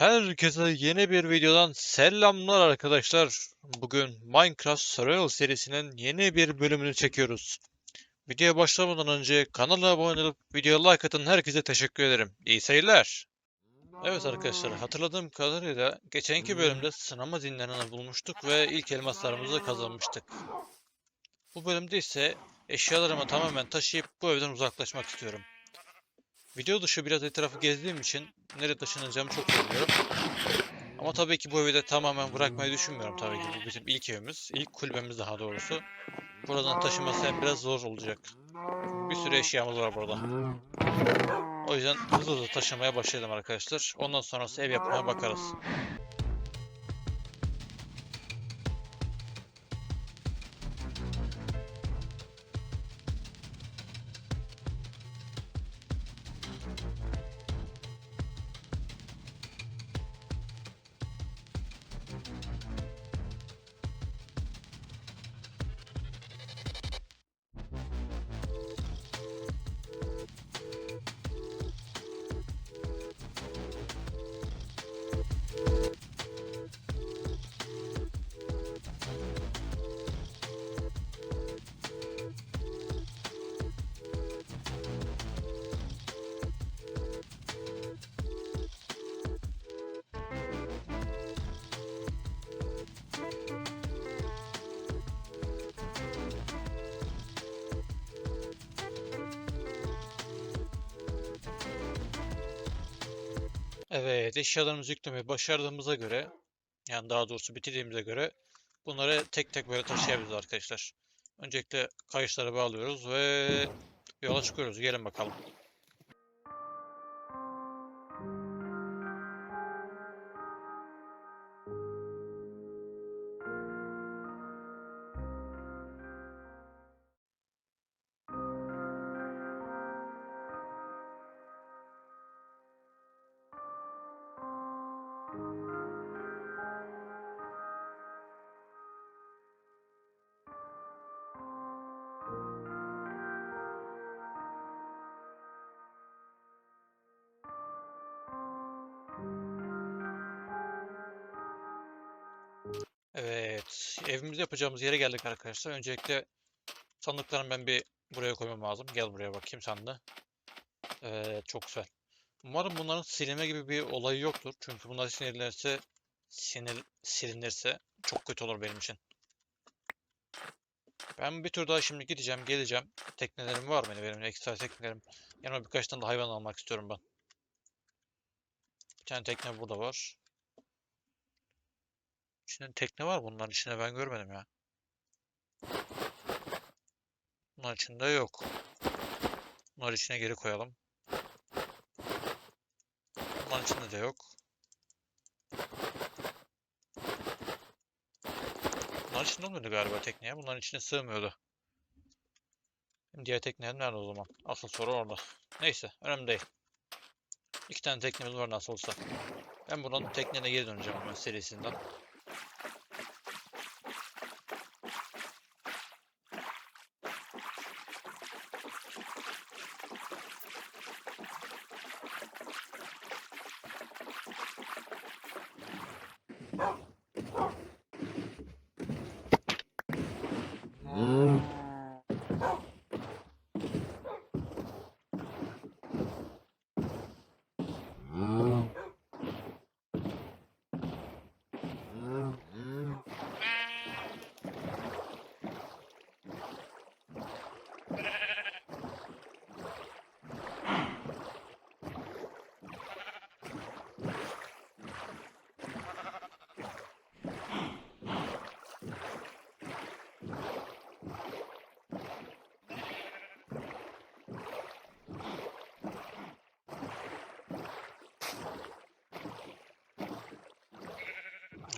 Herkese yeni bir videodan selamlar arkadaşlar. Bugün Minecraft Survival serisinin yeni bir bölümünü çekiyoruz. Videoya başlamadan önce kanala abone olup videoya like atan herkese teşekkür ederim. İyi seyirler. Evet arkadaşlar hatırladığım kadarıyla geçenki bölümde sınama zindanını bulmuştuk ve ilk elmaslarımızı kazanmıştık. Bu bölümde ise eşyalarımı tamamen taşıyıp bu evden uzaklaşmak istiyorum. Video dışı biraz etrafı gezdiğim için nereye taşınacağımı çok bilmiyorum. Ama tabii ki bu evi de tamamen bırakmayı düşünmüyorum tabii ki. Bu bizim ilk evimiz, ilk kulübemiz daha doğrusu. Buradan taşıması hem biraz zor olacak. Bir sürü eşyamız var burada. O yüzden hızlı hızlı taşımaya başlayalım arkadaşlar. Ondan sonrası ev yapmaya bakarız. Evet, eşyalarımızı yüklemeyi başardığımıza göre, yani daha doğrusu bitirdiğimize göre bunları tek tek böyle taşıyabiliriz arkadaşlar. Öncelikle kayışları bağlıyoruz ve yola çıkıyoruz. Gelin bakalım. Evimizi yapacağımız yere geldik arkadaşlar. Öncelikle sandıklarımı ben bir buraya koymam lazım. Gel buraya bakayım sandığı. Evet, çok güzel. Umarım bunların silinme gibi bir olayı yoktur. Çünkü bunlar sinirlenirse, sinir, silinirse çok kötü olur benim için. Ben bir tur daha şimdi gideceğim, geleceğim. Teknelerim var mı benim? Ekstra teknelerim. Yanıma birkaç tane de hayvan almak istiyorum ben. Bir tane tekne burada var. İçinde tekne var bunların içinde ben görmedim ya. Bunların içinde yok. Bunları içine geri koyalım. Bunların içinde de yok. Bunların içinde olmuyordu galiba tekneye. Bunların içine sığmıyordu. Diğer tekneler nerede o zaman? Asıl soru orada. Neyse, önemli değil. İki tane teknemiz var nasıl olsa. Ben buradan teknene geri döneceğim hemen serisinden.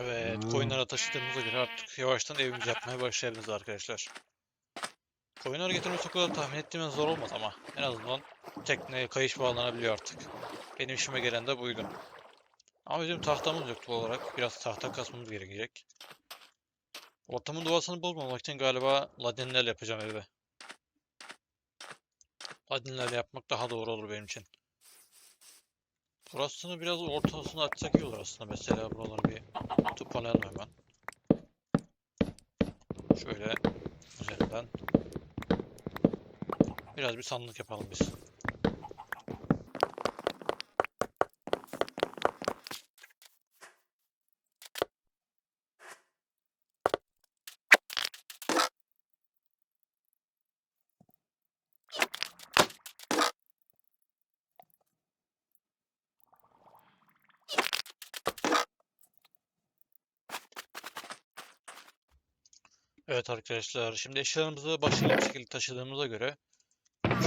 Evet, koyunlara taşıdığımıza göre artık yavaştan evimizi yapmaya başlayabiliriz arkadaşlar. Koyunları getirmesi o kadar tahmin ettiğimden zor olmaz ama en azından tekneye kayış bağlanabiliyor artık. Benim işime gelen de buydu. Ama bizim tahtamız yok doğal olarak. Biraz tahta kasmamız gerekecek. Ortamın doğasını bozmamak için galiba ladinlerle yapacağım evi. Ladinlerle yapmak daha doğru olur benim için. Burasını biraz ortasına açsak iyi olur aslında. Mesela buraları bir toparlayalım hemen. Şöyle üzerinden. Biraz bir sandık yapalım biz. Evet arkadaşlar, şimdi eşyalarımızı başarılı bir şekilde taşıdığımıza göre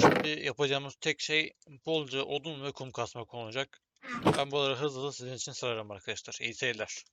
şimdi yapacağımız tek şey bolca odun ve kum kasmak olacak. Ben bunları hızlı hızlı sizin için sırarım arkadaşlar. İyi seyirler.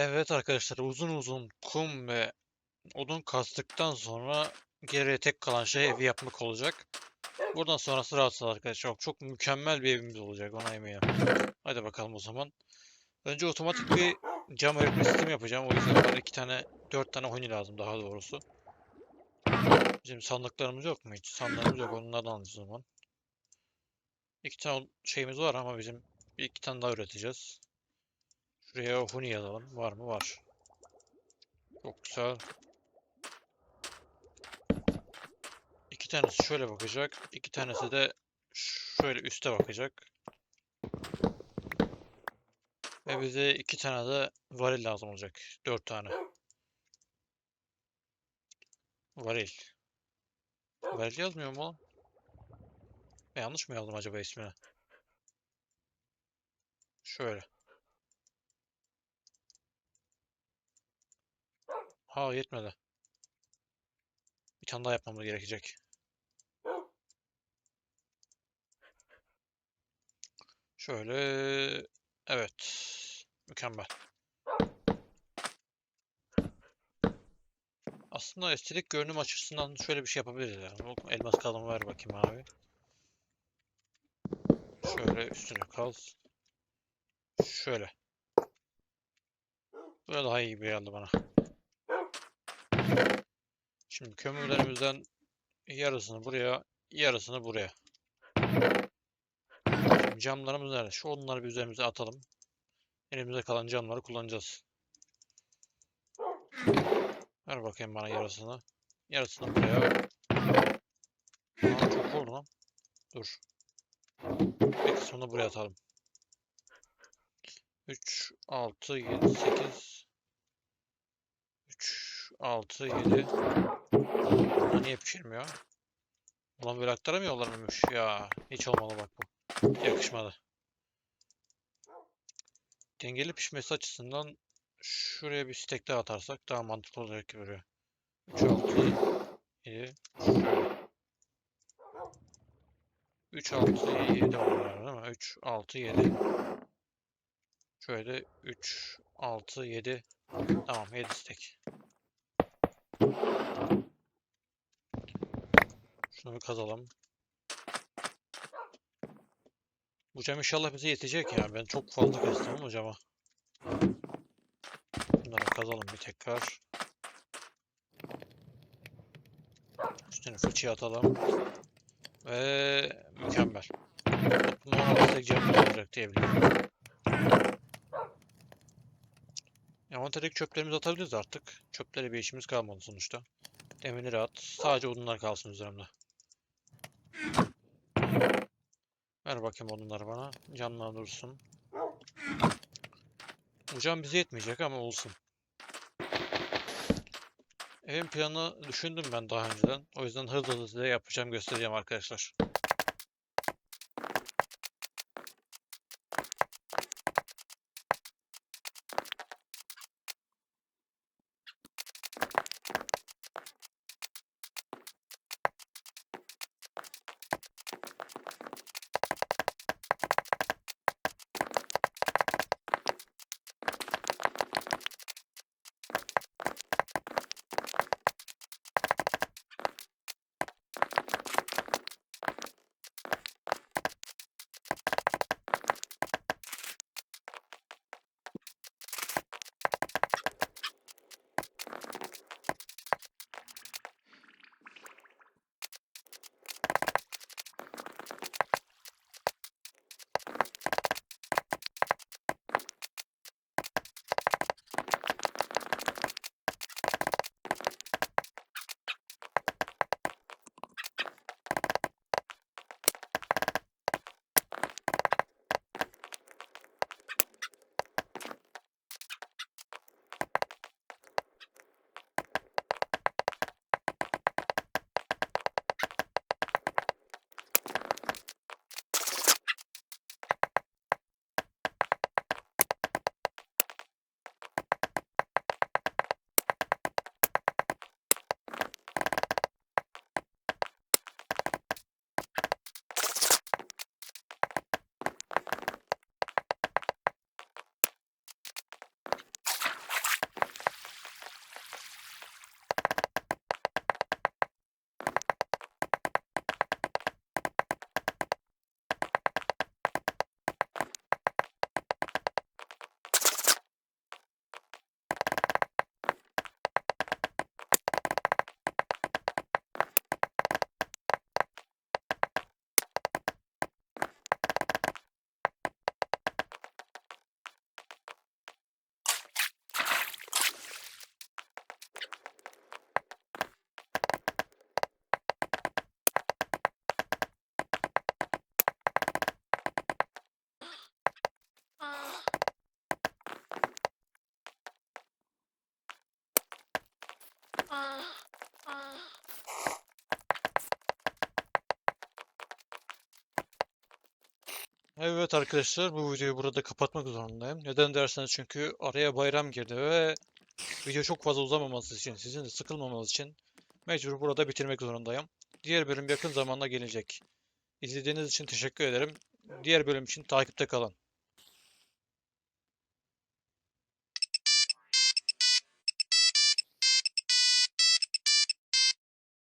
Evet arkadaşlar, uzun uzun kum ve odun kastıktan sonra geriye tek kalan şey evi yapmak olacak. Buradan sonrası rahatsız arkadaşlar. Çok, çok mükemmel bir evimiz olacak ona eminim. Hadi bakalım o zaman. Önce otomatik bir cam eritme sistemi yapacağım. O yüzden bana iki tane, dört tane huni lazım daha doğrusu. Bizim sandıklarımız yok mu hiç? Sandığımız yok. Onlardan alacağız o zaman. İki tane şeyimiz var ama bizim bir iki tane daha üreteceğiz. Şuraya huni yazalım. Var mı? Var. Çok güzel. İki tanesi şöyle bakacak. iki tanesi de şöyle üste bakacak. Ve bize iki tane de varil lazım olacak. Dört tane. Varil. Varil yazmıyor mu? oğlum? Yanlış mı yazdım acaba ismini? Şöyle. Ha yetmedi. Bir tane daha yapmamız gerekecek. Şöyle. Evet. Mükemmel. Aslında estetik görünüm açısından şöyle bir şey yapabiliriz yani. Elmas kalın ver bakayım abi. Şöyle üstüne kal. Şöyle. Böyle daha iyi bir geldi bana. Şimdi kömürlerimizden yarısını buraya, yarısını buraya. Şimdi camlarımız nerede? Şu onları bir üzerimize atalım. Elimizde kalan camları kullanacağız. Ver bakayım bana yarısını. Yarısını buraya. Aa, çok oldu lan. Dur. Bir kısmını buraya atalım. 3, 6, 7, 8 3, 6, 7 Buna niye pişirmiyor? Ulan böyle aktaramıyorlar mıymış? Ya hiç olmadı bak bu. Yakışmadı. Dengeli pişmesi açısından şuraya bir stek daha atarsak daha mantıklı olacak gibi duruyor. 3, 6, 7 şöyle. 3, 6, 7 oluyor değil mi? 3, 6, 7 Şöyle 3, 6, 7 Tamam 7 stek. Şunu bir kazalım. Bu cam inşallah bize yetecek. Yani. Ben çok fazla kestim ama cama. Bunları kazalım bir tekrar. Üstüne fıçıya atalım. Ve mükemmel. Bunun tek cam olacak diyebilirim. Envanterdeki çöplerimizi atabiliriz artık. Çöplere bir işimiz kalmadı sonuçta. Demirleri at. Sadece odunlar kalsın üzerimde. Ver bakayım odunları bana. Camlar dursun. Bu cam bize yetmeyecek ama olsun. Evin planını düşündüm ben daha önceden. O yüzden hızlı hızlı yapacağım göstereceğim arkadaşlar. Evet arkadaşlar bu videoyu burada kapatmak zorundayım. Neden derseniz çünkü araya bayram girdi ve video çok fazla uzamaması için, sizin de sıkılmamanız için mecbur burada bitirmek zorundayım. Diğer bölüm yakın zamanda gelecek. İzlediğiniz için teşekkür ederim. Diğer bölüm için takipte kalın.